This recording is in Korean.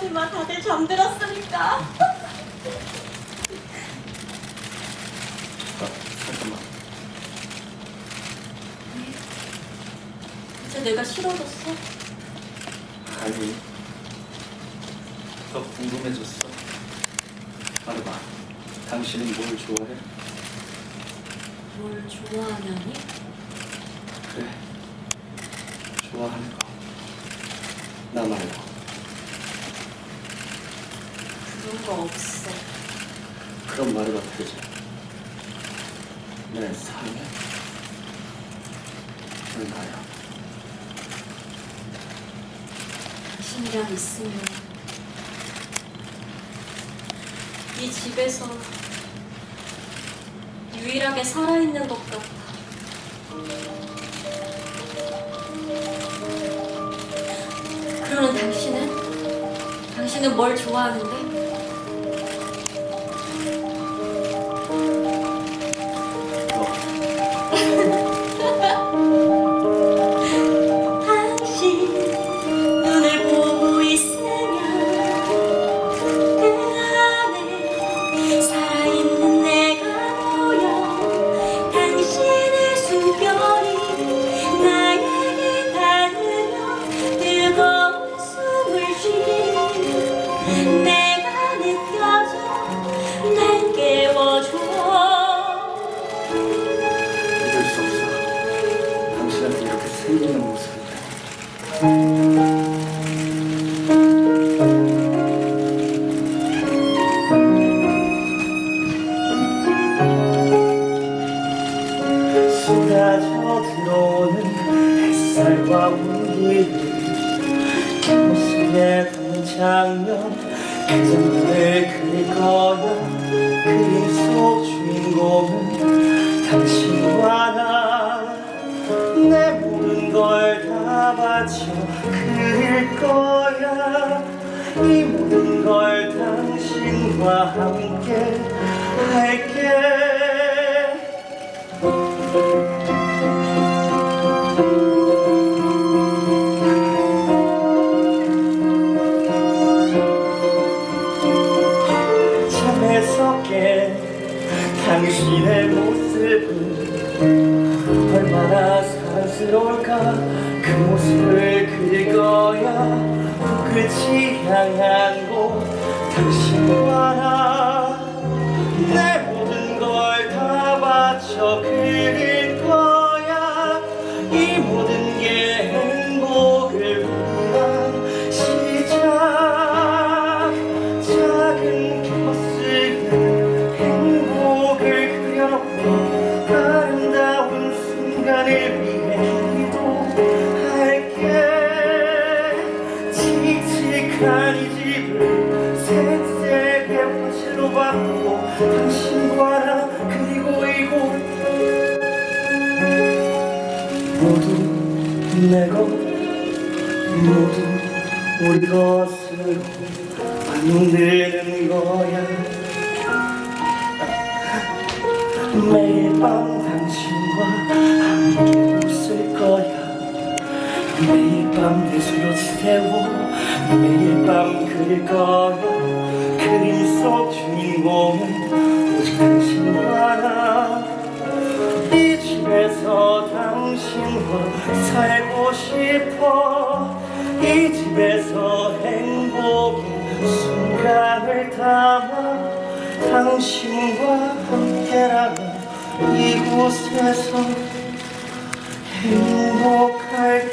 걱정하지만 다들 잠들었으니까. 아, 잠깐만. 이제 내가 싫어졌어? 아니, 더 궁금해졌어. 말해봐. 당신은 뭘 좋아해? 뭘 좋아하냐니? 그래. 좋아하는 거. 나 말고. 그런 거 없어. 그럼 말해봐, 태자. 내 사랑해? 얼마야? 당신이랑 있으면 이 집에서 유일하게 살아있는 것 같아. 그러는 당신은? 당신은 뭘 좋아하는데? 들어오는 햇살과 온기를 그 모습에 담은 장면 그 장면을 그릴 거야 그림 속 주인공은 당신과 나. 내 모든 걸 다 바쳐 그릴 거야. 이 모든 걸 당신과 함께 그 모습을 그릴 거야. 끝이 향한 곳 당신과 나내 모든 걸 다 바쳐 그릴 거야. 이 칙칙한 이 집을 색색의 화실로 바꾸고 당신과 나 그리고 이곳 모두 내 것 모두 우리 것으로 만드는 거야. 매일 밤 당신과 함께 웃을 거야. 매일 밤내 손을 세워 매일 밤 그릴 거야. 그림 속 주인공은 오직 당신과 나이 집에서 당신과 살고 싶어. 이 집에서 행복인 순간을 담아 당신과 함께라면 이곳에서 행복해